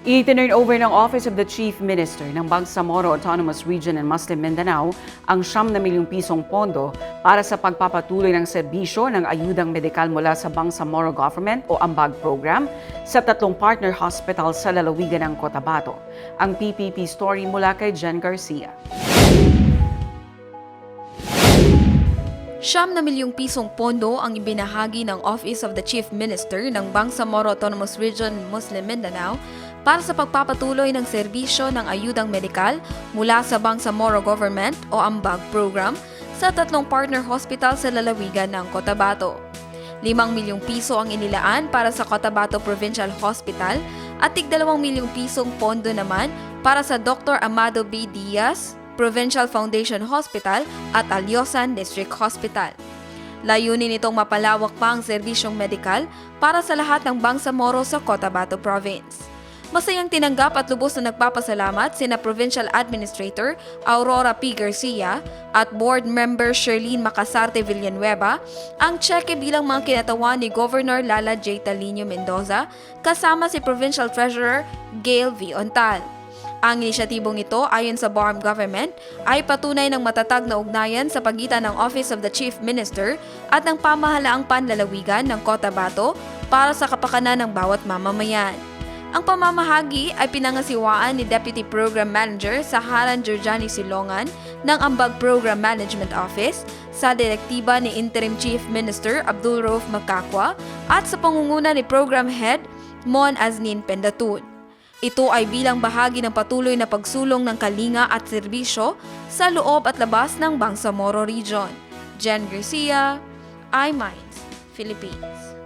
I-turn over ng Office of the Chief Minister ng Bangsamoro Autonomous Region and Muslim Mindanao ang siyam na milyong pisong pondo para sa pagpapatuloy ng serbisyo ng ayudang medikal mula sa Bangsamoro Government o AMBAG program sa tatlong partner hospital sa lalawigan ng Cotabato. Ang PPP story mula kay Jen Garcia. Siyam na milyong pisong pondo ang ibinahagi ng Office of the Chief Minister ng Bangsamoro Autonomous Region Muslim Mindanao para sa pagpapatuloy ng serbisyo ng ayudang medikal mula sa Bangsamoro Government o AMBAG program sa tatlong partner hospital sa lalawigan ng Cotabato. Limang milyong piso ang inilaan para sa Cotabato Provincial Hospital at tig dalawang milyong pisong pondo naman para sa Dr. Amado B. Diaz Provincial Foundation Hospital at Alyosan District Hospital. Layunin itong mapalawak pa ang serbisyong medikal para sa lahat ng Bangsamoro sa Cotabato Province. Masayang tinanggap at lubos na nagpapasalamat sina Provincial Administrator Aurora P. Garcia at Board Member Sherlene Macasarte Villanueva ang cheque bilang mga kinatawan ni Governor Lala J. Talino Mendoza kasama si Provincial Treasurer Gail V. Ontal. Ang inisyatibong ito ayon sa BARM government ay patunay ng matatag na ugnayan sa pagitan ng Office of the Chief Minister at ng pamahalaang panlalawigan ng Cotabato para sa kapakanan ng bawat mamamayan. Ang pamamahagi ay pinangasiwaan ni Deputy Program Manager Saharan Georgiani Silongan ng Ambag Program Management Office sa direktiba ni Interim Chief Minister Abdul Rauf Makakwa at sa pangunguna ni Program Head Mon Aznin Pendatun. Ito ay bilang bahagi ng patuloy na pagsulong ng kalinga at serbisyo sa loob at labas ng Bangsamoro Region. Jen Garcia, iMinds, Philippines.